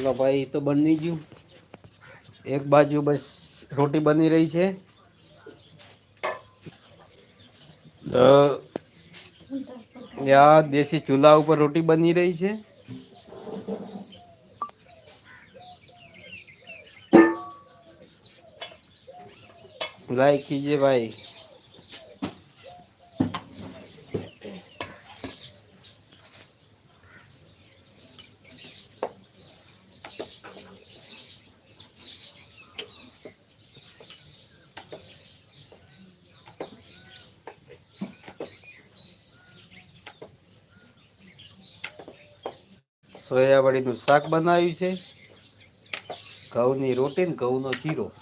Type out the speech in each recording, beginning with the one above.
ચલો ભાઈ, તો બની ગયું. એક બાજુ બસ રોટી બની રહી છે. દેશી ચૂલા ઉપર રોટી બની રહી છે. લાઈક કીજે ભાઈ. સોયાવડીનું શાક બનાવ્યું છે. ઘઉંની રોટી ને ઘઉંનો શીરો.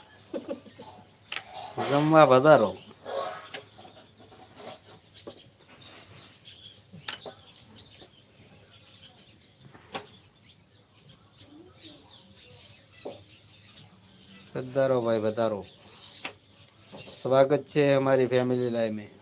જમવા વધારો. વધારો ભાઈ વધારો. સ્વાગત છે અમારી ફેમિલી લાઈફ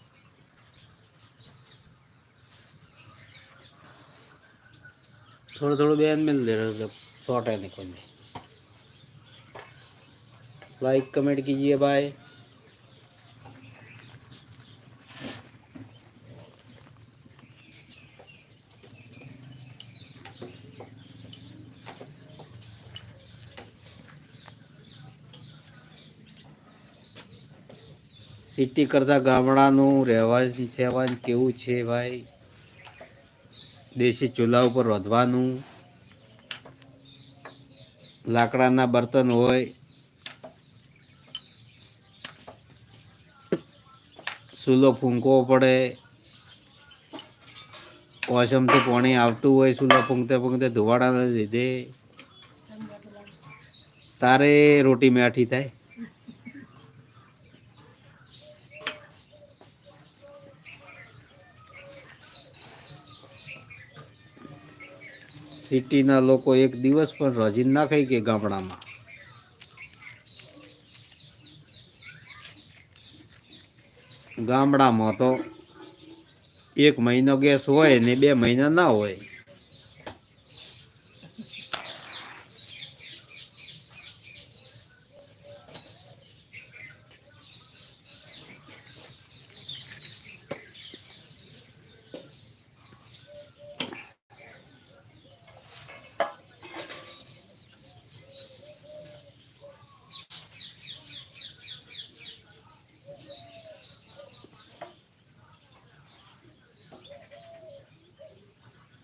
थोड़ा थोड़ा बयान मिल दे रहा जब शॉर्ट है निकल में लाइक कमेंट कीजिए बाय સિટી કરતાં ગામડાનું રહેવાન સહેવાન કેવું છે ભાઈ દેશી ચૂલા ઉપર રોધવાનું લાકડાના બર્તન હોય. ચૂલો ફૂંકવો પડે. ઓસમથી પાણી આવતું હોય ચૂલો ફૂંકતે ફૂંકતે ધુવાડાના લીધે. તારે રોટી મેઠી થાય? સિટીના લોકો એક દિવસ પણ રજી ના ખાઈ કે ગામડામાં? ગામડામાં તો એક મહિનો ગેસ હોય ને બે મહિના ના હોય.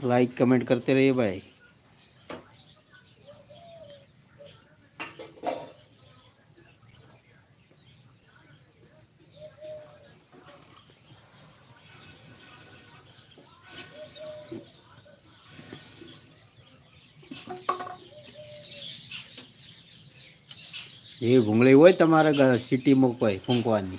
लाइक कमेंट करते रहिए भाई એ ભૂંગળી હોય તમારે સિટીમાં કોઈ ફૂંકવાની